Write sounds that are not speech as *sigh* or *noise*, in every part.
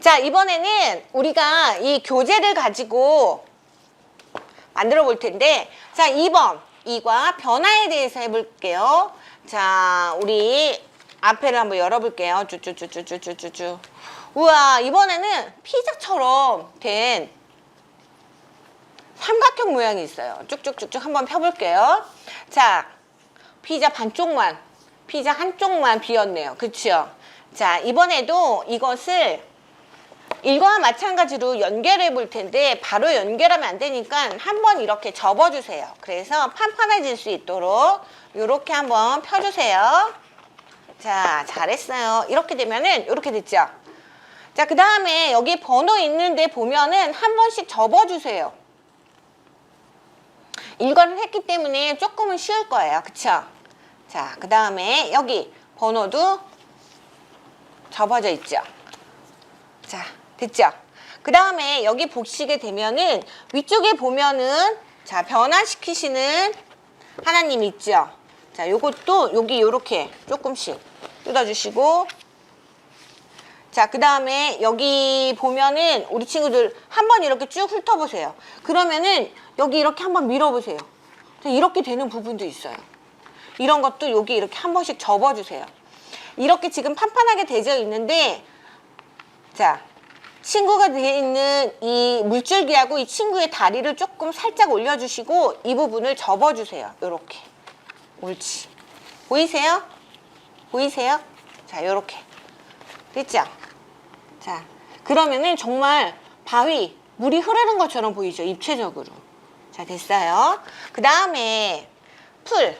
자, 이번에는 우리가 이 교재를 가지고 만들어 볼 텐데, 자, 2번. 이과 변화에 대해서 해볼게요. 자, 우리 앞에를 한번 열어볼게요. 쭈쭈쭈쭈쭈쭈쭈. 우와, 이번에는 피자처럼 된 삼각형 모양이 있어요. 쭉쭉쭉쭉 한번 펴볼게요. 자, 피자 반쪽만, 피자 한쪽만 비었네요. 그쵸? 자, 이번에도 이것을 이거와 마찬가지로 연결해 볼 텐데 바로 연결하면 안 되니까 한번 이렇게 접어주세요. 그래서 판판해질 수 있도록 이렇게 한번 펴주세요. 자, 잘했어요. 이렇게 되면은 이렇게 됐죠? 자, 그 다음에 여기 번호 있는데 보면은 한 번씩 접어주세요. 이거를 했기 때문에 조금은 쉬울 거예요. 그쵸? 자, 그 다음에 여기 번호도 접어져 있죠? 자, 됐죠? 그 다음에 여기 보시게 되면은 위쪽에 보면은 자, 변화시키시는 하나님 있죠? 자, 요것도 여기 요렇게 조금씩 뜯어주시고 자, 그 다음에 여기 보면은 우리 친구들 한번 이렇게 쭉 훑어보세요. 그러면은 여기 이렇게 한번 밀어보세요. 자, 이렇게 되는 부분도 있어요. 이런 것도 여기 이렇게 한 번씩 접어주세요. 이렇게 지금 판판하게 되어 있는데 자, 친구가 되어 있는 이 물줄기하고 이 친구의 다리를 조금 살짝 올려주시고 이 부분을 접어주세요. 요렇게. 옳지. 보이세요? 보이세요? 자, 요렇게. 됐죠? 자, 그러면은 정말 바위, 물이 흐르는 것처럼 보이죠? 입체적으로. 자, 됐어요. 그 다음에 풀.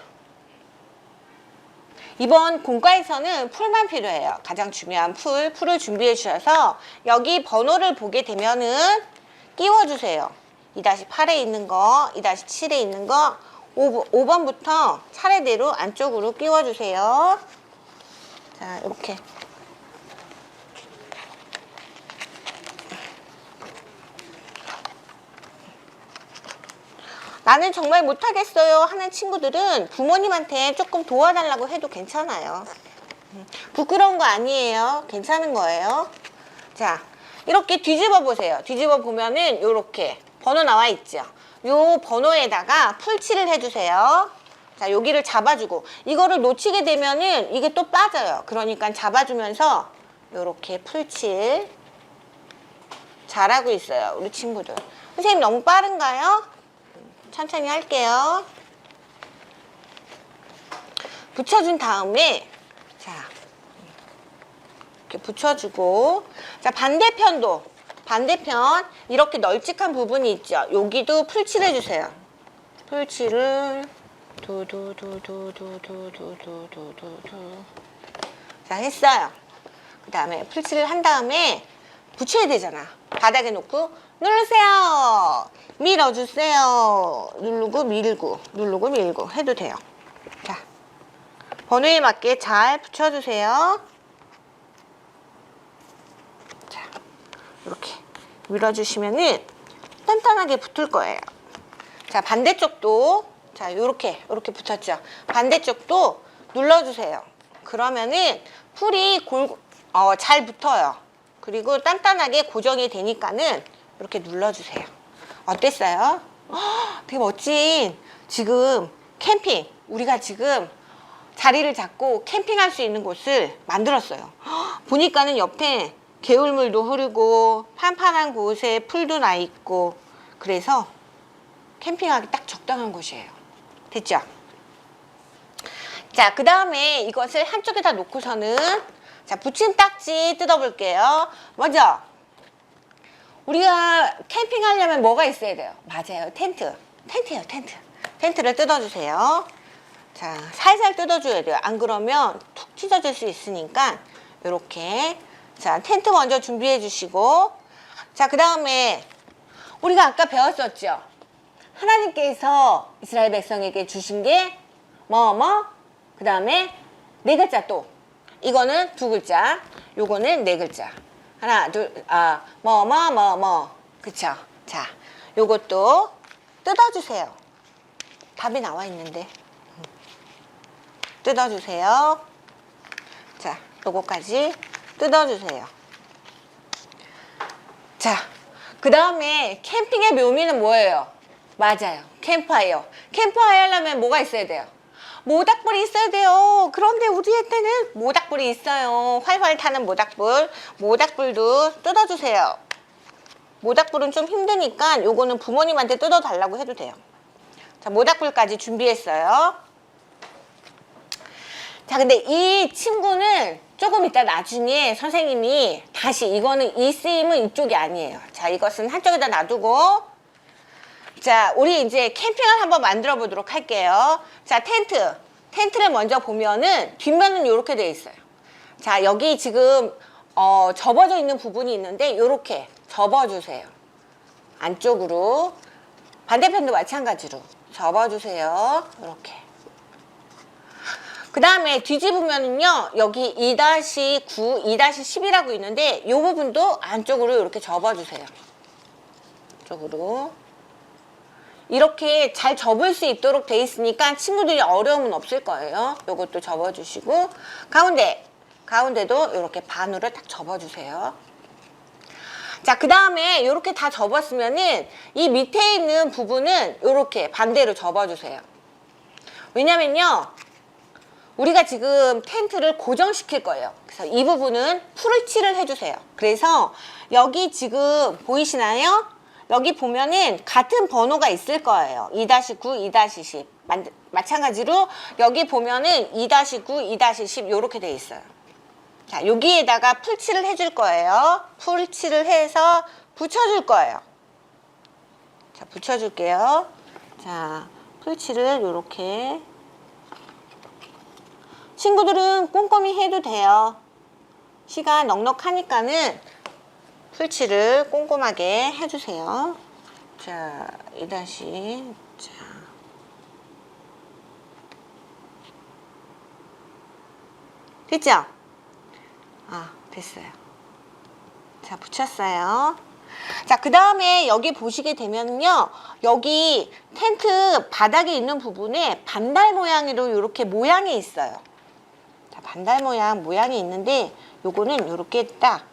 이번 공과에서는 풀만 필요해요. 가장 중요한 풀, 풀을 준비해 주셔서 여기 번호를 보게 되면은 끼워주세요. 2-8에 있는 거, 2-7에 있는 거 5, 5번부터 차례대로 안쪽으로 끼워주세요. 자, 이렇게. 나는 정말 못하겠어요 하는 친구들은 부모님한테 조금 도와달라고 해도 괜찮아요. 음, 부끄러운 거 아니에요. 괜찮은 거예요. 자, 이렇게 뒤집어 보세요. 뒤집어 보면은 요렇게 번호 나와 있죠. 요 번호에다가 풀칠을 해주세요. 자, 여기를 잡아주고 이거를 놓치게 되면은 이게 또 빠져요. 그러니까 잡아주면서 요렇게 풀칠 잘하고 있어요. 우리 친구들. 선생님 너무 빠른가요? 천천히 할게요. 붙여준 다음에 자 이렇게 붙여주고 자 반대편도 반대편 이렇게 널찍한 부분이 있죠. 여기도 풀칠해 주세요. 풀칠을 두두두두두두두두두두 자 했어요. 그 다음에 풀칠을 한 다음에 붙여야 되잖아. 바닥에 놓고 누르세요. 밀어주세요. 누르고 밀고 누르고 밀고 해도 돼요. 자 번호에 맞게 잘 붙여주세요. 자 이렇게 밀어주시면은 단단하게 붙을 거예요. 자 반대쪽도 자 요렇게 요렇게 붙였죠. 반대쪽도 눌러주세요. 그러면은 풀이 골, 어, 잘 붙어요. 그리고 단단하게 고정이 되니까는 이렇게 눌러주세요. 어땠어요? 헉, 되게 멋진 지금 캠핑 우리가 지금 자리를 잡고 캠핑할 수 있는 곳을 만들었어요. 헉, 보니까는 옆에 개울물도 흐르고 판판한 곳에 풀도 나 있고 그래서 캠핑하기 딱 적당한 곳이에요. 됐죠? 자, 그 다음에 이것을 한쪽에다 놓고서는 자, 붙임딱지 뜯어볼게요. 먼저 우리가 캠핑하려면 뭐가 있어야 돼요? 맞아요. 텐트. 텐트예요, 텐트. 텐트를 뜯어주세요. 자, 살살 뜯어줘야 돼요. 안 그러면 툭 찢어질 수 있으니까 이렇게 자, 텐트 먼저 준비해 주시고 자, 그 다음에 우리가 아까 배웠었죠? 하나님께서 이스라엘 백성에게 주신 게 뭐, 뭐, 그 다음에 네 글자 또. 이거는 두 글자, 요거는 네 글자. 하나, 둘, 아, 뭐, 뭐, 뭐, 뭐. 그쵸? 자, 요것도 뜯어주세요. 답이 나와 있는데. 음. 뜯어주세요. 자, 요거까지 뜯어주세요. 자, 그 다음에 캠핑의 묘미는 뭐예요? 맞아요. 캠프파이어. 캠프파이어 하려면 뭐가 있어야 돼요? 모닥불이 있어야 돼요. 그런데 우리한테는 모닥불이 있어요. 활활 타는 모닥불. 모닥불도 뜯어주세요. 모닥불은 좀 힘드니까 요거는 부모님한테 뜯어달라고 해도 돼요. 자, 모닥불까지 준비했어요. 자, 근데 이 친구는 조금 이따 나중에 선생님이 다시 이거는 이 쓰임은 이쪽이 아니에요. 자, 이것은 한쪽에다 놔두고 자, 우리 이제 캠핑을 한번 만들어 보도록 할게요. 자, 텐트. 텐트를 먼저 보면은 뒷면은 이렇게 돼 있어요. 자, 여기 지금 어, 접어져 있는 부분이 있는데 이렇게 접어주세요. 안쪽으로. 반대편도 마찬가지로 접어주세요. 이렇게. 그 다음에 뒤집으면은요, 여기 2-9, 2-10이라고 있는데, 이 부분도 안쪽으로 이렇게 접어주세요. 쪽으로. 이렇게 잘 접을 수 있도록 돼 있으니까 친구들이 어려움은 없을 거예요. 요것도 접어주시고, 가운데, 가운데도 이렇게 반으로 딱 접어주세요. 자, 그 다음에 이렇게 다 접었으면은 이 밑에 있는 부분은 이렇게 반대로 접어주세요. 왜냐면요, 우리가 지금 텐트를 고정시킬 거예요. 그래서 이 부분은 풀칠을 해주세요. 그래서 여기 지금 보이시나요? 여기 보면은 같은 번호가 있을 거예요. 2-9, 2-10. 마찬가지로 여기 보면은 2-9, 2-10 이렇게 돼 있어요. 자, 여기에다가 풀칠을 해줄 거예요. 풀칠을 해서 붙여줄 거예요. 자, 붙여줄게요. 자, 풀칠을 이렇게 친구들은 꼼꼼히 해도 돼요. 시간 넉넉하니까는 풀칠을 꼼꼼하게 해주세요. 자, 이 다시 자. 됐죠? 아, 됐어요. 자, 붙였어요. 자, 그 다음에 여기 보시게 되면요. 여기 텐트 바닥에 있는 부분에 반달 모양으로 이렇게 모양이 있어요. 자, 반달 모양 모양이 있는데 요거는 이렇게 딱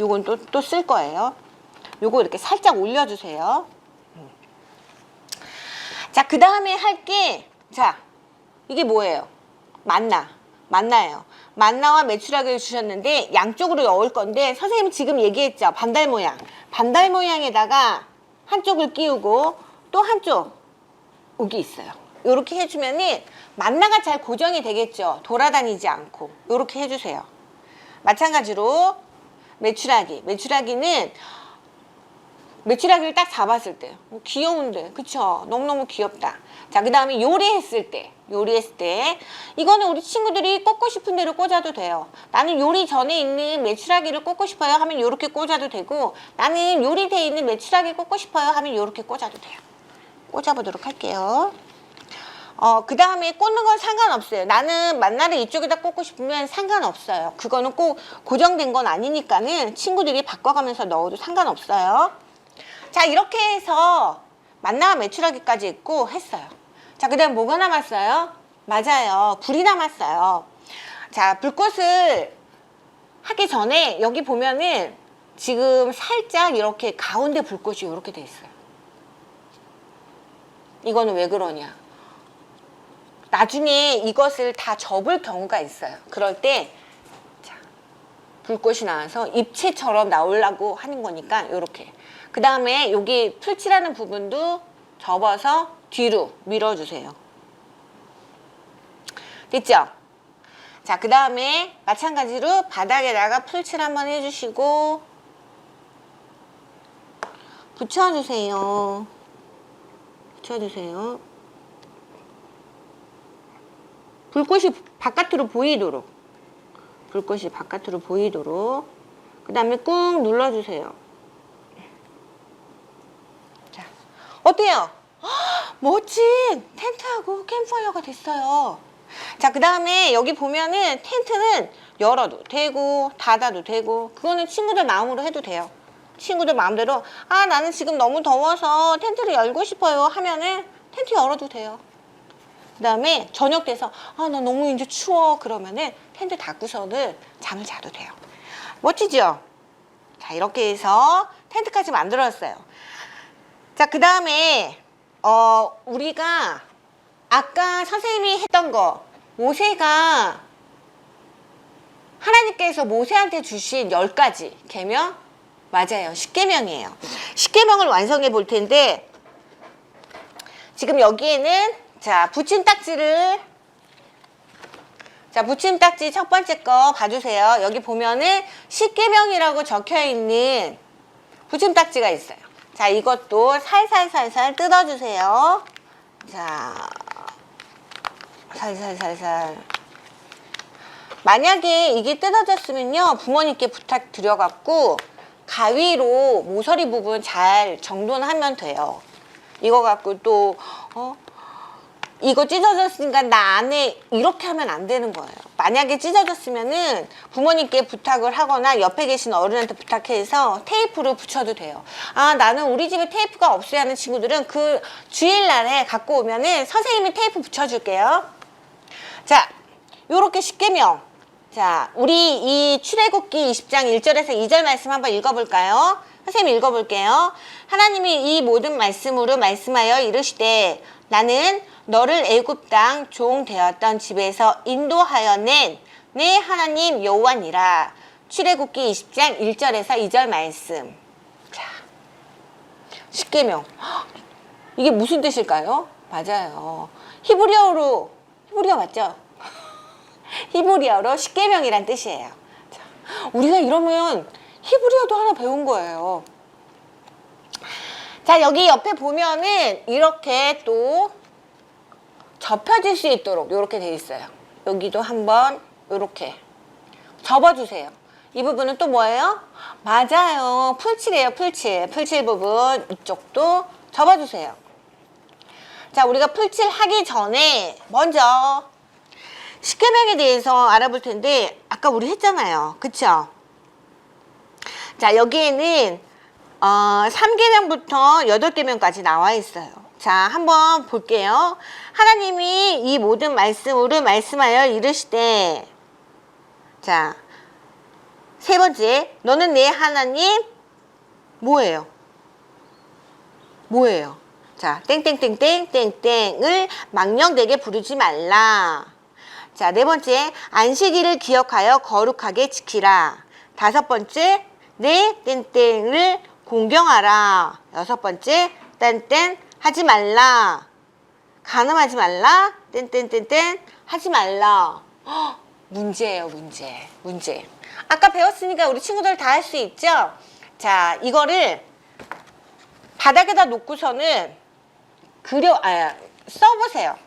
요건 또 또 쓸 거예요. 요거 이렇게 살짝 올려주세요. 음. 자, 그 다음에 할 게, 자, 이게 뭐예요? 만나. 만나예요. 만나와 메추라기를 주셨는데 양쪽으로 넣을 건데 선생님이 지금 얘기했죠. 반달 모양. 반달 모양에다가 한쪽을 끼우고 또 한쪽 여기 있어요. 이렇게 해주면은 만나가 잘 고정이 되겠죠. 돌아다니지 않고 이렇게 해주세요. 마찬가지로 메추라기. 메추라기는 메추라기를 딱 잡았을 때. 어, 귀여운데. 그쵸? 너무너무 귀엽다. 자 그 다음에 요리했을 때. 요리했을 때. 이거는 우리 친구들이 꽂고 싶은 대로 꽂아도 돼요. 나는 요리 전에 있는 메추라기를 꽂고 싶어요 하면 이렇게 꽂아도 되고 나는 요리돼 있는 메추라기 꽂고 싶어요 하면 이렇게 꽂아도 돼요. 꽂아보도록 할게요 어, 그 다음에 꽂는 건 상관없어요. 나는 만나를 이쪽에다 꽂고 싶으면 상관없어요. 그거는 꼭 고정된 건 아니니까는 친구들이 바꿔가면서 넣어도 상관없어요. 자, 이렇게 해서 만나와 메추라기까지 있고 했어요. 자, 그 다음 뭐가 남았어요? 맞아요. 불이 남았어요. 자, 불꽃을 하기 전에 여기 보면은 지금 살짝 이렇게 가운데 불꽃이 이렇게 돼 있어요. 이거는 왜 그러냐? 나중에 이것을 다 접을 경우가 있어요. 그럴 때 자, 불꽃이 나와서 입체처럼 나오려고 하는 거니까 이렇게. 그 다음에 여기 풀칠하는 부분도 접어서 뒤로 밀어주세요. 됐죠? 자, 그 다음에 마찬가지로 바닥에다가 풀칠 한번 해주시고 붙여주세요. 붙여주세요. 불꽃이 바깥으로 보이도록. 불꽃이 바깥으로 보이도록. 그 다음에 꾹 눌러주세요. 자 어때요? 헉, 멋진 텐트하고 캠프파이어가 됐어요. 자 그 다음에 여기 보면은 텐트는 열어도 되고 닫아도 되고 그거는 친구들 마음으로 해도 돼요. 친구들 마음대로 아 나는 지금 너무 더워서 텐트를 열고 싶어요. 하면은 텐트 열어도 돼요 그 다음에 저녁 돼서 아 나 너무 이제 추워 그러면은 텐트 닫고서는 잠을 자도 돼요 멋지죠? 자, 이렇게 해서 텐트까지 만들었어요. 자, 그 다음에, 어, 우리가 아까 선생님이 했던 거, 모세가 하나님께서 모세한테 주신 열 가지 계명 맞아요. 십계명이에요. 십계명을 완성해 볼 텐데 지금 여기에는 자 붙임 딱지를 자 붙임 딱지 첫 번째 거 봐주세요. 여기 보면은 십계명이라고 적혀 있는 붙임 딱지가 있어요. 자 이것도 살살살살 뜯어주세요. 자 살살살살 만약에 이게 뜯어졌으면요 부모님께 부탁드려갖고 가위로 모서리 부분 잘 정돈하면 돼요 이거 갖고 또 어? 이거 찢어졌으니까 나 안에 이렇게 하면 안 되는 거예요 만약에 찢어졌으면은 부모님께 부탁을 하거나 옆에 계신 어른한테 부탁해서 테이프로 붙여도 돼요 아 나는 우리 집에 테이프가 없어야 하는 친구들은 그 주일날에 갖고 오면은 선생님이 테이프 붙여줄게요 자 요렇게 십계명 자, 우리 이 출애굽기 20장 1절에서 2절 말씀 한번 읽어볼까요? 선생님 읽어볼게요. 하나님이 이 모든 말씀으로 말씀하여 이르시되 나는 너를 애굽 땅 종 되었던 집에서 인도하여 낸 내 하나님 여호와니라. 출애굽기 20장 1절에서 2절 말씀. 자, 십계명. 헉, *gasps* 이게 무슨 뜻일까요? 맞아요. 히브리어로 히브리어 맞죠? *laughs* 히브리어로 십계명이란 뜻이에요. 자, 우리가 이러면 히브리어도 하나 배운 거예요. 자, 여기 옆에 보면은 이렇게 또 접혀질 수 있도록 이렇게 돼 있어요. 여기도 한번 이렇게 접어주세요. 이 부분은 또 뭐예요? 맞아요. 풀칠이에요, 풀칠. 풀칠 부분 이쪽도 접어주세요. 자, 우리가 풀칠 하기 전에 먼저 십계명에 대해서 알아볼 텐데 아까 우리 했잖아요. 그쵸? 자 여기에는 어, 3계명부터 8계명까지 나와 있어요. 자 한번 볼게요. 하나님이 이 모든 말씀으로 말씀하여 이르시되 자 세 번째 너는 내 하나님 뭐예요? 뭐예요? 자 땡땡땡땡 땡땡을 망령되게 부르지 말라. 자, 네 번째, 안식일을 기억하여 거룩하게 지키라. 다섯 번째, 내 땡땡을 공경하라. 여섯 번째, 땡땡 하지 말라. 가늠하지 말라. 땡땡땡땡 하지 말라. 헉, 문제예요, 문제. 문제. 아까 배웠으니까 우리 친구들 다 할 수 있죠? 자, 이거를 바닥에다 놓고서는 그려, 아, 써보세요.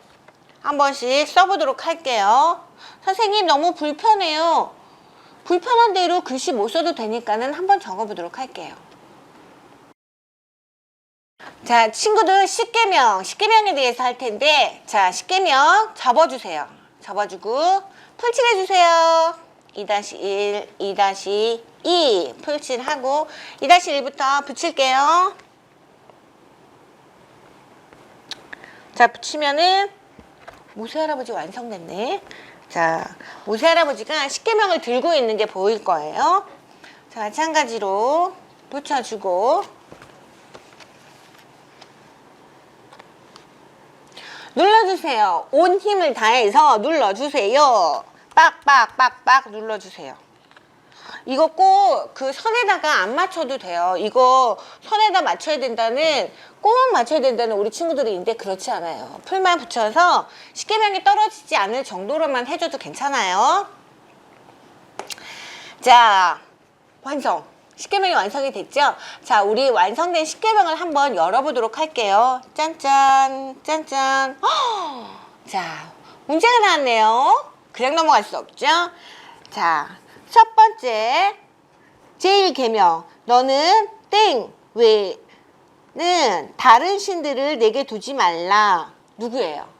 한 번씩 써보도록 할게요. 선생님 너무 불편해요. 불편한 대로 글씨 못 써도 되니까는 한번 적어보도록 할게요. 자, 친구들 십계명, 십계명에 대해서 할 텐데, 자, 십계명 접어주세요. 접어주고 풀칠해주세요. 2-1, 2-2 풀칠하고 2-1부터 붙일게요. 자, 붙이면은 모세 할아버지 완성됐네. 자, 모세 할아버지가 십계명을 들고 있는 게 보일 거예요. 자, 마찬가지로 붙여주고 눌러주세요. 온 힘을 다해서 눌러주세요. 빡빡빡빡 눌러주세요. 이거 꼭 그 선에다가 안 맞춰도 돼요. 이거 선에다 맞춰야 된다는 꼭 맞춰야 된다는 우리 친구들이 있는데 그렇지 않아요. 풀만 붙여서 십계명이 떨어지지 않을 정도로만 해줘도 괜찮아요. 자, 완성. 십계명이 완성이 됐죠? 자, 우리 완성된 십계명을 한번 열어보도록 할게요. 짠짠, 짠짠. 허! 자, 문제가 나왔네요. 그냥 넘어갈 수 없죠? 자, 첫 번째 제일 계명 너는 땡 외는 다른 신들을 내게 두지 말라 누구예요?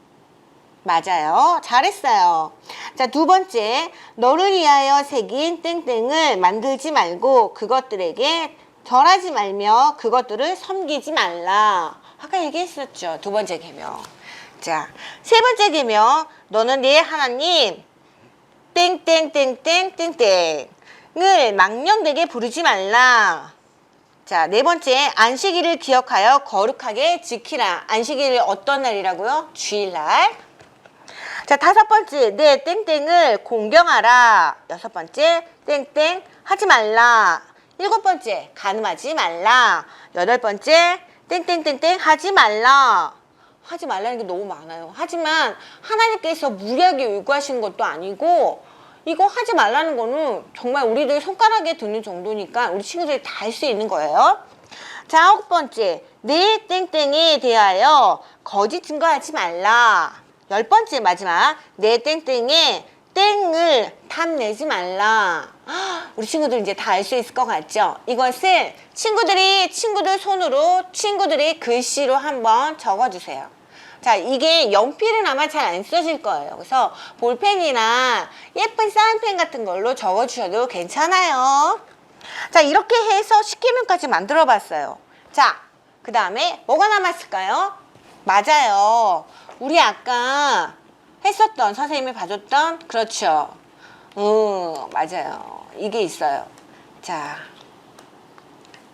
맞아요 잘했어요 자 두 번째 너를 위하여 새긴 땡땡을 만들지 말고 그것들에게 절하지 말며 그것들을 섬기지 말라 아까 얘기했었죠 두 번째 계명 자 세 번째 계명 너는 내 하나님 땡땡땡땡땡땡 땡땡을 망령되게 부르지 말라. 자, 네 번째, 안식일을 기억하여 거룩하게 지키라. 안식일이 어떤 날이라고요? 주일날. 자, 다섯 번째, 내 땡땡을 공경하라. 여섯 번째, 땡땡 하지 말라. 일곱 번째, 가늠하지 말라. 여덟 번째, 땡땡땡땡 하지 말라. 하지 말라는 게 너무 많아요. 하지만 하나님께서 무리하게 요구하시는 것도 아니고 이거 하지 말라는 거는 정말 우리들 손가락에 드는 정도니까 우리 친구들이 다 할 수 있는 거예요. 자, 아홉 번째. 내 땡땡에 대하여 거짓 증거하지 말라. 열 번째 마지막. 내 땡땡에 땡을 탐내지 말라. 헉, *gasps* 우리 친구들 이제 다 알 수 있을 것 같죠? 이것을 친구들이 친구들 손으로 친구들이 글씨로 한번 적어주세요. 자, 이게 연필은 아마 잘 안 써질 거예요. 그래서 볼펜이나 예쁜 사인펜 같은 걸로 적어주셔도 괜찮아요. 자, 이렇게 해서 10개명까지 만들어 봤어요. 자, 그 다음에 뭐가 남았을까요? 맞아요. 우리 아까 했었던, 선생님이 봐줬던, 그렇죠. 음, 맞아요. 이게 있어요. 자,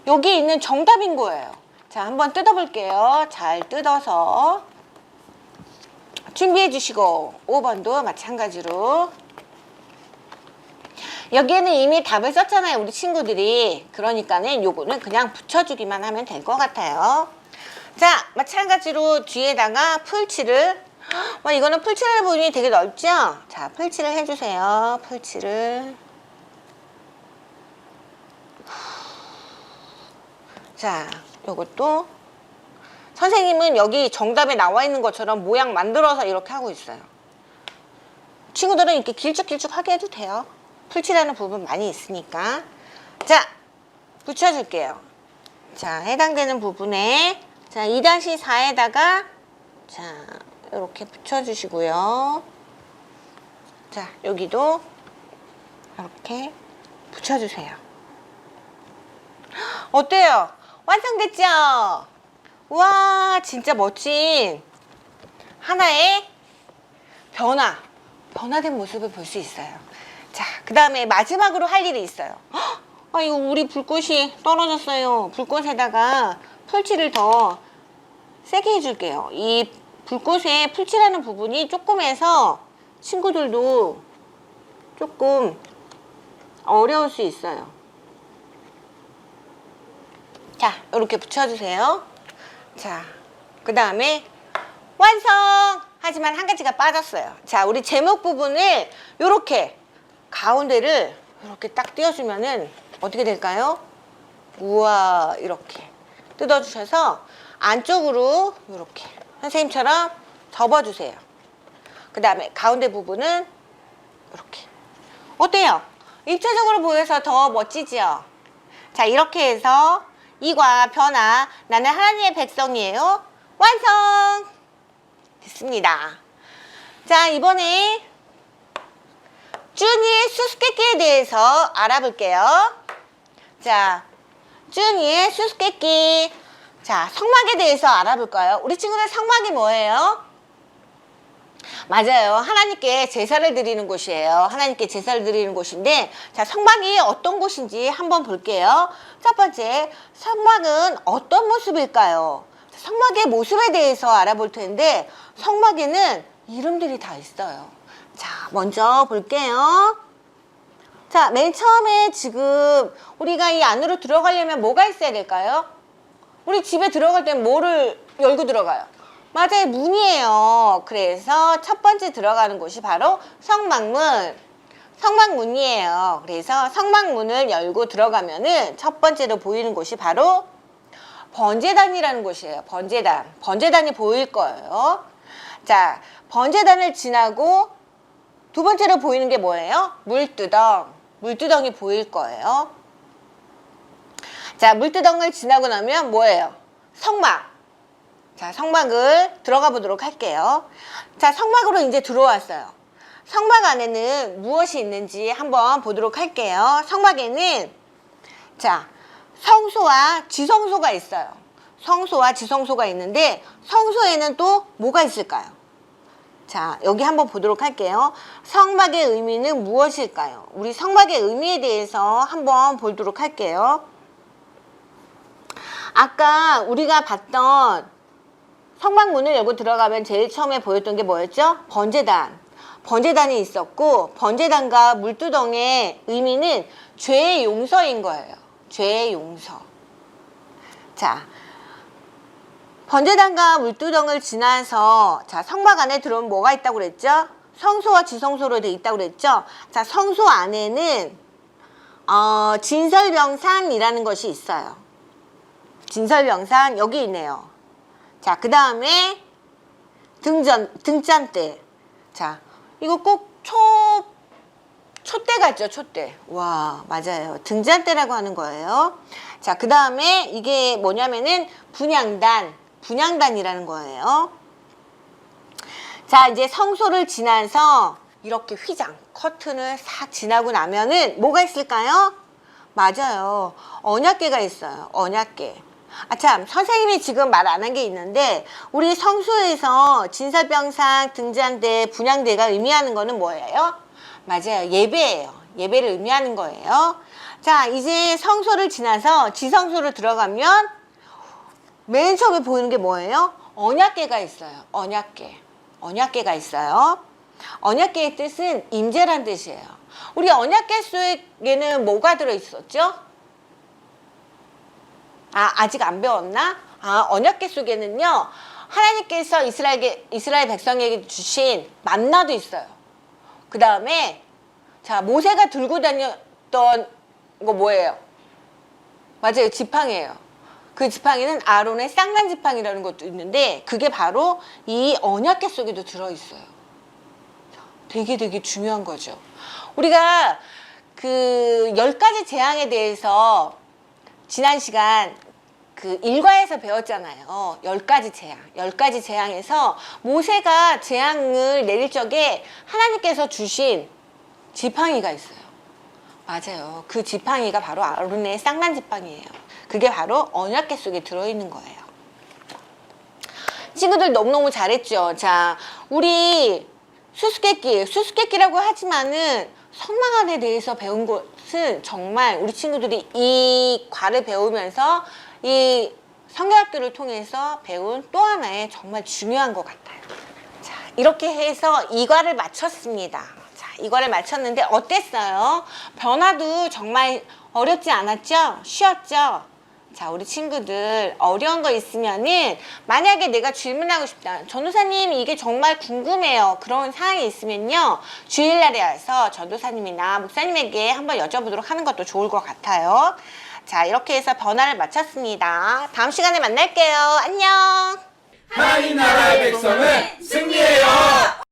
여기 있는 정답인 거예요. 자, 한번 뜯어볼게요. 잘 뜯어서. 준비해 주시고 5번도 마찬가지로 여기에는 이미 답을 썼잖아요 우리 친구들이 그러니까는 요거는 그냥 붙여주기만 하면 될 것 같아요 자 마찬가지로 뒤에다가 풀칠을 와 이거는 풀칠할 부분이 되게 넓죠 자 풀칠을 해주세요 풀칠을 자 요것도 선생님은 여기 정답에 나와 있는 것처럼 모양 만들어서 이렇게 하고 있어요. 친구들은 이렇게 길쭉길쭉하게 해도 돼요. 풀칠하는 부분 많이 있으니까. 자, 붙여줄게요. 자, 해당되는 부분에 자 2-4에다가 자 이렇게 붙여주시고요. 자, 여기도 이렇게 붙여주세요. 어때요? 완성됐죠? 와 진짜 멋진 하나의 변화 변화된 모습을 볼 수 있어요 자 그 다음에 마지막으로 할 일이 있어요 헉, 아 이거 우리 불꽃이 떨어졌어요 불꽃에다가 풀칠을 더 세게 해줄게요 이 불꽃에 풀칠하는 부분이 조금 해서 친구들도 조금 어려울 수 있어요 자 이렇게 붙여주세요 자, 그 다음에 완성! 하지만 한 가지가 빠졌어요. 자, 우리 제목 부분을 이렇게 가운데를 이렇게 딱 띄워주면은 어떻게 될까요? 우와, 이렇게 뜯어주셔서 안쪽으로 이렇게 선생님처럼 접어주세요. 그 다음에 가운데 부분은 이렇게. 어때요? 입체적으로 보여서 더 멋지지요? 자, 이렇게 해서 이과 변화 나는 하나님의 백성이에요. 완성! 됐습니다. 자, 이번에 준이의 수수께끼에 대해서 알아볼게요. 자, 준이의 수수께끼. 자, 성막에 대해서 알아볼까요? 우리 친구들 성막이 뭐예요? 맞아요. 하나님께 제사를 드리는 곳이에요. 하나님께 제사를 드리는 곳인데, 자, 성막이 어떤 곳인지 한번 볼게요. 첫 번째, 성막은 어떤 모습일까요? 성막의 모습에 대해서 알아볼 텐데, 성막에는 이름들이 다 있어요. 자, 먼저 볼게요. 자, 맨 처음에 지금 우리가 이 안으로 들어가려면 뭐가 있어야 될까요? 우리 집에 들어갈 땐 뭐를 열고 들어가요? 맞아요. 문이에요. 그래서 첫 번째 들어가는 곳이 바로 성막문. 성막문이에요. 그래서 성막문을 열고 들어가면은 첫 번째로 보이는 곳이 바로 번제단이라는 곳이에요. 번제단. 번제단이 보일 거예요. 자, 번제단을 지나고 두 번째로 보이는 게 뭐예요? 물두덩. 물두덩이 보일 거예요. 자, 물두덩을 지나고 나면 뭐예요? 성막. 자, 성막을 들어가 보도록 할게요. 자, 성막으로 이제 들어왔어요. 성막 안에는 무엇이 있는지 한번 보도록 할게요. 성막에는 자, 성소와 지성소가 있어요. 성소와 지성소가 있는데 성소에는 또 뭐가 있을까요? 자, 여기 한번 보도록 할게요. 성막의 의미는 무엇일까요? 우리 성막의 의미에 대해서 한번 보도록 할게요. 아까 우리가 봤던 성막문을 열고 들어가면 제일 처음에 보였던 게 뭐였죠? 번제단. 번제단이 있었고 번제단과 물두덩의 의미는 죄의 용서인 거예요. 죄의 용서. 자, 번제단과 물두덩을 지나서 자 성막 안에 들어오면 뭐가 있다고 그랬죠? 성소와 지성소로 돼 있다고 그랬죠? 자 성소 안에는 어, 진설병상이라는 것이 있어요. 진설병상 여기 있네요. 자, 그 다음에 등전, 등잔대. 자, 이거 꼭 초, 촛대 같죠, 촛대. 와, 맞아요. 등잔대라고 하는 거예요. 자, 그 다음에 이게 뭐냐면은 분양단, 분양단이라는 거예요. 자, 이제 성소를 지나서 이렇게 휘장, 커튼을 싹 지나고 나면은 뭐가 있을까요? 맞아요. 언약계가 있어요. 언약계. 아, 참, 선생님이 지금 말 안 한 게 있는데, 우리 성소에서 진사병상, 등잔대, 분양대가 의미하는 거는 뭐예요? 맞아요. 예배예요. 예배를 의미하는 거예요. 자, 이제 성소를 지나서 지성소로 들어가면 맨 처음에 보이는 게 뭐예요? 언약계가 있어요. 언약계. 언약계가 있어요. 언약계의 뜻은 임재란 뜻이에요. 우리 언약계 속에는 뭐가 들어있었죠? 아, 아직 안 배웠나? 아, 언약 계 속에는요, 하나님께서 이스라엘, 이스라엘 백성에게 주신 만나도 있어요. 그 다음에, 자, 모세가 들고 다녔던 거 뭐예요? 맞아요. 지팡이에요. 그 지팡이는 아론의 쌍난 지팡이라는 것도 있는데, 그게 바로 이 언약계 속에도 들어있어요. 되게 되게 중요한 거죠. 우리가 그 열 가지 재앙에 대해서 지난 시간 그 일과에서 배웠잖아요. 열 가지 재앙. 열 가지 재앙에서 모세가 재앙을 내릴 적에 하나님께서 주신 지팡이가 있어요. 맞아요. 그 지팡이가 바로 아론의 쌍난 지팡이에요. 그게 바로 언약계 속에 들어있는 거예요. 친구들 너무너무 잘했죠. 자, 우리 수수께끼, 수수께끼라고 하지만은 성막 안에 대해서 배운 것은 정말 우리 친구들이 이 과를 배우면서 이 성경학교를 통해서 배운 또 하나의 정말 중요한 것 같아요. 자, 이렇게 해서 이 과를 마쳤습니다. 자, 이 과를 마쳤는데 어땠어요? 변화도 정말 어렵지 않았죠? 쉬웠죠? 자, 우리 친구들 어려운 거 있으면은 만약에 내가 질문하고 싶다. 전도사님 이게 정말 궁금해요. 그런 사항이 있으면요. 주일날에 와서 전도사님이나 목사님에게 한번 여쭤보도록 하는 것도 좋을 것 같아요. 자, 이렇게 해서 변화를 마쳤습니다. 다음 시간에 만날게요. 안녕. 하나님 나라의 백성은 승리해요.